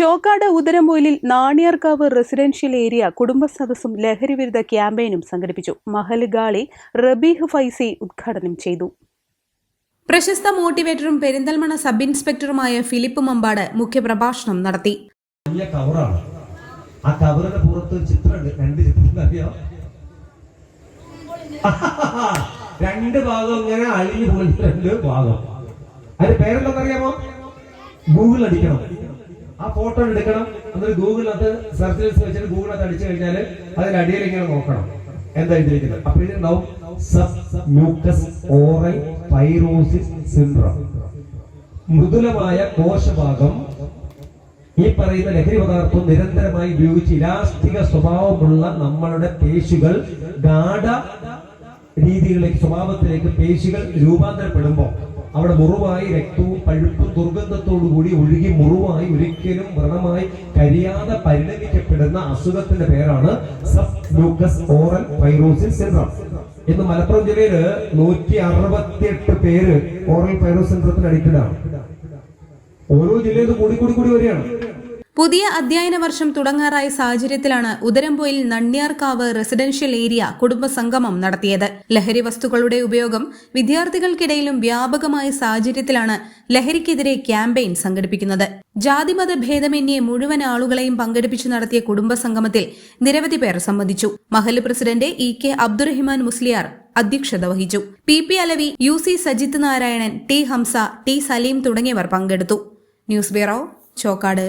ചോക്കാട് ഉദരമൊയിലിൽ Naniyarkavu residential area കുടുംബ സദസ്സും ലഹരിവിരുദ്ധ ക്യാമ്പയിനും സംഘടിപ്പിച്ചു. മഹൽ ഗാളി റബീഹ് ഫൈസി ഉദ്ഘാടനം ചെയ്തു. പ്രശസ്ത മോട്ടിവേറ്ററും പെരിന്തൽമണ സബ് ഇൻസ്പെക്ടറുമായ ഫിലിപ്പ് മമ്പാട് മുഖ്യപ്രഭാഷണം നടത്തി. വലിയ കവറാണ്. ആ കവറിന്റെ പുറത്ത് ചിത്രം രണ്ട് ചിത്രം അറിയോ? രണ്ട് ഭാഗം ഇങ്ങനെ അഴിഞ്ഞു പോയി രണ്ട് ഭാഗം. അതിന്റെ പേരെന്താണെന്ന് അറിയാമോ ഗൂഗിൾ അടിക്കണം. ആ ഫോട്ടോ എടുക്കണം. എന്നിട്ട് ഗൂഗിളിനകത്ത് സെർച്ച് വെച്ചിട്ട് ഗൂഗിളിനകത്ത് അടിച്ചു കഴിഞ്ഞാൽ അതിന്റെ അടിയിൽ ഇങ്ങനെ നോക്കണം. എന്താ എഴുതിയിരിക്കുന്നത്? അപ്പൊ ഇതിലുണ്ടാവും sub mucous oral fibrosis syndrome മൃദുലമായ കോശഭാഗം ഈ പറയുന്ന ലഹരി പദാർത്ഥം നിരന്തരമായി ഉപയോഗിച്ച് ഇലാസ്റ്റിക സ്വഭാവമുള്ള നമ്മളുടെ പേശികൾ ഗാഢ രീതികളിലേക്ക് സ്വഭാവത്തിലേക്ക് പേശികൾ രൂപാന്തരപ്പെടുമ്പോൾ അവിടെ മുറിവായി രക്തവും പഴുപ്പും ദുർഗന്ധത്തോടു കൂടി ഒഴുകി മുറിവായി ഒരിക്കലും വ്രണമായി കരിയാതെ പരിണമിക്കപ്പെടുന്ന അസുഖത്തിന്റെ പേരാണ് sub mucous oral fibrosis syndrome. ഇന്ന് മലപ്പുറം ജില്ലയിൽ നൂറ്റി അറുപത്തിയെട്ട് പേര് ഓറൽ ഫൈറോസ് സിൻഡ്രത്തിന് അഡിക്റ്റഡ് ഓരോ ജില്ലയിലും കൂടി കൂടി കൂടി വരികയാണ്. പുതിയ അധ്യയന വർഷം തുടങ്ങാറായ സാഹചര്യത്തിലാണ് ഉദരംപോയിൽ നണ്ണിയാർക്കാവ് റെസിഡൻഷ്യൽ ഏരിയ കുടുംബസംഗമം നടത്തിയത്. ലഹരി വസ്തുക്കളുടെ ഉപയോഗം വിദ്യാർത്ഥികൾക്കിടയിലും വ്യാപകമായ സാഹചര്യത്തിലാണ് ലഹരിക്കെതിരെ ക്യാമ്പയിൻ സംഘടിപ്പിക്കുന്നത്. ജാതിമത ഭേദമന്യേ മുഴുവൻ ആളുകളെയും പങ്കെടുപ്പിച്ചു നടത്തിയ കുടുംബസംഗമത്തിൽ നിരവധി പേർ സംബന്ധിച്ചു. Mahal president E K Abdurahiman Musliyar അധ്യക്ഷത വഹിച്ചു. P P Alavi U C Sajith Narayanan T Hamsa T Saleem തുടങ്ങിയവർ പങ്കെടുത്തു. News bureau Chokkad.